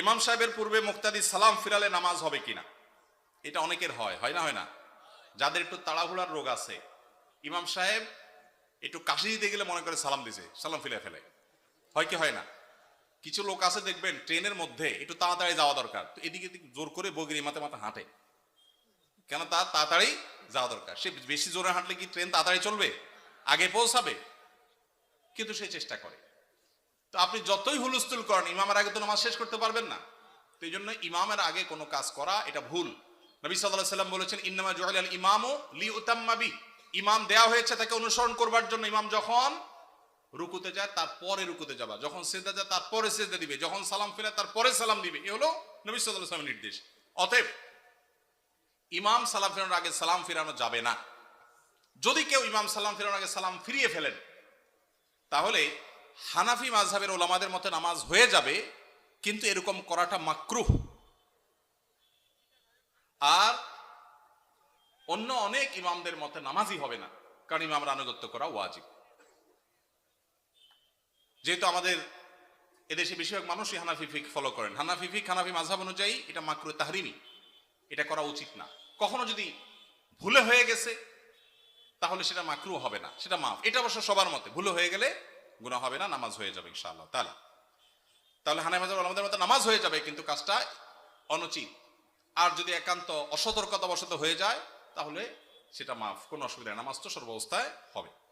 ইমাম সাহেবের পূর্বে মুক্তাদি সালাম ফিরালে নামাজ হবে কিনা? এটা অনেকের হয় হয় না হয় না? যাদের একটু তাড়াহুড়ার রোগ আছে, ইমাম সাহেব একটু কাশি দিতে গেলে মনে করে সালাম দিছে, সালাম ফিরে ফেলে। হয় কি, হয় না? কিছু লোক আছে, দেখবেন, ট্রেনের মধ্যে একটু তাড়াতাড়ি যাওয়া দরকার, তো এদিকে জোর করে বগিরি মাথা মাথা হাঁটে। কেন তার তাড়াতাড়ি যাওয়া দরকার? সে বেশি জোরে হাঁটলে কি ট্রেন তাড়াতাড়ি চলবে? আগে পৌঁছাবে? কিন্তু সে চেষ্টা করে। তো আপনি যতই হুলস্থুল করেন, ইমামের আগে তো নামাজ শেষ করতে পারবেন না। তো এই জন্য ইমামের আগে কোনো কাজ করা, এটা ভুল। নবী সাল্লাহ সাল্লাম বলেছেন, ইন্নামা জুআল আল ইমামও লি উতাম্মাবি ইমাম দেয়া হয়েছে তাকে অনুসরণ করবার জন্য। ইমাম যখন রুকুতে যায়, তারপরে রুকুতে যাবা। যখন সেজদা যায়, তারপরে সেজদা দিবে। যখন সালাম ফেলে তারপরে সালাম দিবে। এ হলো নবী সাল্লাহ সাল্লামের নির্দেশ। অতএব, ইমাম সালাম ফেরানোর আগে সালাম ফিরানো যাবে না। যদি কেউ ইমাম সালাম ফেরানোর আগে সালাম ফিরিয়ে ফেলেন, তাহলে হানাফি মাঝহাবের ওলামাদের মতে নামাজ হয়ে যাবে, কিন্তু এরকম করাটা মাকরুহ। আর অন্য অনেক ইমামদের মতে নামাজই হবে না, কারণ ইমামরা আনুগত্য করা ওয়াজিব। যেহেতু আমাদের এদেশে বেশিরভাগ মানুষই হানাফি ফিক ফলো করেন। হানাফি ফিক, হানাফি মাঝহাব অনুযায়ী এটা মাকরু তাহরিমি। এটা করা উচিত না। কখনো যদি ভুলে হয়ে গেছে, তাহলে সেটা মাকরু হবে না। সেটা মাফ। এটা অবশ্য সবার মতে। ভুলে হয়ে গেলে গুণা হবে না, নামাজ হয়ে যাবে ইনশাআল্লাহ, তাহলে। তাহলে হানাই মাজার আলমদের মতো নামাজ হয়ে যাবে, কিন্তু কাজটা অনুচিত। আর যদি একান্ত অসতর্কতাবশত হয়ে যায়, তাহলে সেটা মাফ, কোনো অসুবিধা নামাজ তো সর্বাবস্থায় হবে।